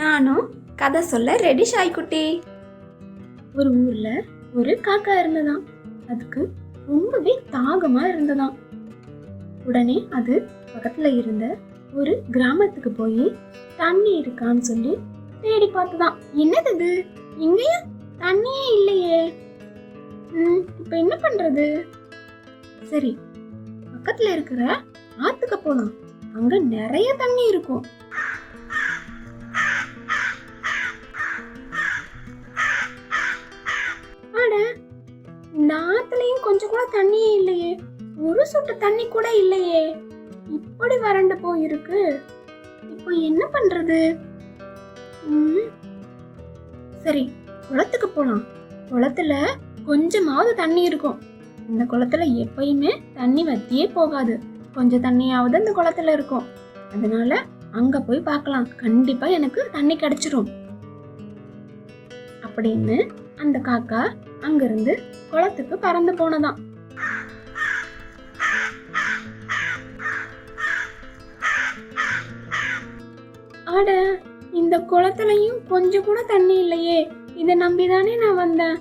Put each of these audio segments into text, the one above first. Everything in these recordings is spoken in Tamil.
நானும் கதை சொல்ல ரெடி ஷாய்க்குட்டி ஒரு ஊர்ல ஒரு காக்கா இருந்ததாம். அதுக்கு ரொம்பவே தாகமா இருந்ததாம். உடனே அது பக்கத்துல இருந்த ஒரு கிராமத்துக்கு போய் தண்ணி இருக்கான்னு சொல்லி தேடி பார்த்ததாம். என்னது இது? இங்கேயும் தண்ணியே இல்லையே. ம் இப்போ என்ன பண்றது? சரி பக்கத்துல இருக்கிற ஆத்துக்கு போலாம். அங்க நிறைய தண்ணி இருக்கும். கொஞ்சம் கூட தண்ணியே இல்லையே. ஒரு சொட்டு தண்ணி கூட இல்லையே. இப்படி வறண்டு போயிருக்கு. இப்போ என்ன பண்றது? சரி குளத்துக்கு போலாம். குளத்துல கொஞ்சமாவது தண்ணி இருக்கும். இந்த குளத்துல எப்பயுமே தண்ணி வத்தியே போகாது. கொஞ்சம் தண்ணியாவது அந்த குளத்துல இருக்கும். அதனால அங்க போய் பார்க்கலாம். கண்டிப்பா எனக்கு தண்ணி கிடைச்சிரும். அப்படின்னு அந்த காக்கா அங்கிருந்து குளத்துக்கு பறந்து போனதாம். அட இந்த குளத்துலயும் கொஞ்சம் கூட தண்ணி இல்லையே. இதை நம்பிதானே நான் வந்தேன்.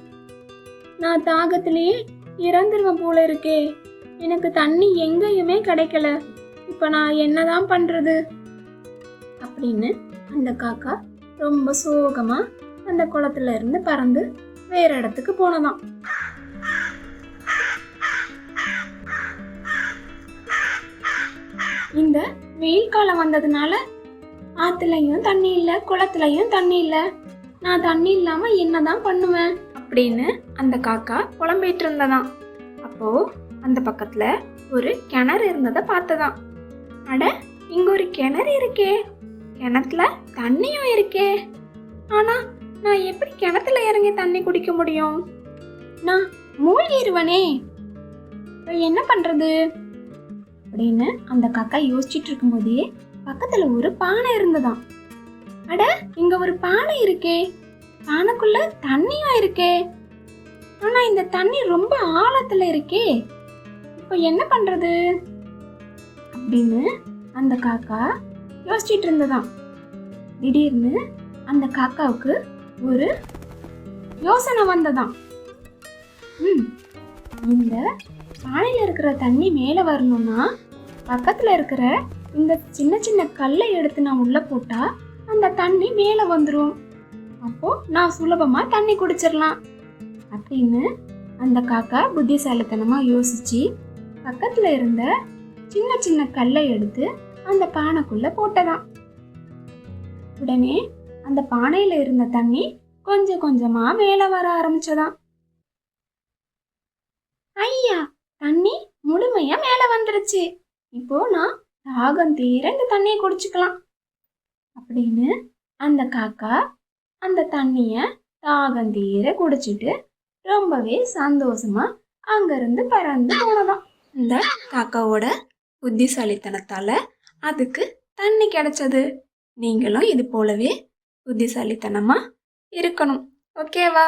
நான் தாகத்திலேயே இறந்துருவேன் போல இருக்கே. எனக்கு தண்ணி எங்கேயுமே கிடைக்கல. இப்ப நான் என்னதான் பண்றது? அப்படின்னு அந்த காக்கா ரொம்ப சோகமா அந்த குளத்துல இருந்து பறந்து வேற இடத்துக்கு போனதாம். இந்த வெயில் காலம் வந்ததுனால ஆத்துலயும் தண்ணி இல்ல குளத்துலயும் தண்ணி இல்ல. நான் தண்ணி இல்லாம என்னதான் பண்ணுவேன்? அப்படின்னு அந்த காக்கா புலம்பிட்டு இருந்ததாம் அப்போ அந்த பக்கத்துல ஒரு கிணறு இருந்ததை பார்த்ததாம். அட இங்க ஒரு கிணறு இருக்கே. கிணத்துல தண்ணியும் இருக்கே. ஆனா நான் எப்படி கிணத்துல இறங்கி தண்ணி குடிக்க முடியும்? நான் மூழ்கிடுவனே என்ன பண்றது? அப்படின்னு அந்த காக்கா யோசிச்சுட்டு இருக்கும்போதே பக்கத்துல ஒரு பானை இருந்ததாம். அட இங்க ஒரு பானை இருக்கே. பானைக்குள்ள தண்ணியும் இருக்கே. ஆனா இந்த தண்ணி ரொம்ப ஆழத்துல இருக்கே. இப்போ என்ன பண்றது? அப்படின்னு அந்த காக்கா யோசிச்சிட்டு இருந்ததாம். திடீர்னு அந்த காக்காவுக்கு ஒரு யோசனை வந்ததான் ம் இந்த பானையில் இருக்கிற தண்ணி மேலே வரணும்னா பக்கத்தில் இருக்கிற இந்த சின்ன சின்ன கல்லை எடுத்து நான் உள்ளே போட்டா அந்த தண்ணி மேலே வந்துடும் அப்போ நான் சுலபமாக தண்ணி குடிச்சிடலாம் அப்படின்னு அந்த காக்கா புத்திசாலித்தனமாக யோசிச்சு பக்கத்தில் இருந்த சின்ன சின்ன கல்லை எடுத்து அந்த பானைக்குள்ளே போட்டதான் உடனே அந்த பானையில இருந்த தண்ணி கொஞ்சம் கொஞ்சமா மேல வர ஆரம்பிச்சதாம். ஐயா தண்ணி முழுமையா மேல வந்துருச்சு. இப்போ நான் தாகம் தீர இந்த தண்ணியை குடிச்சுக்கலாம். அப்படின்னு அந்த காக்கா அந்த தண்ணிய தாகம் தீர குடிச்சிட்டு ரொம்பவே சந்தோஷமா அங்கிருந்து பறந்து போனதாம். இந்த காக்காவோட புத்திசாலித்தனத்தால அதுக்கு தண்ணி கிடைச்சது. நீங்களும் இது போலவே புத்திசாலித்தனமாக இருக்கணும். ஓகேவா?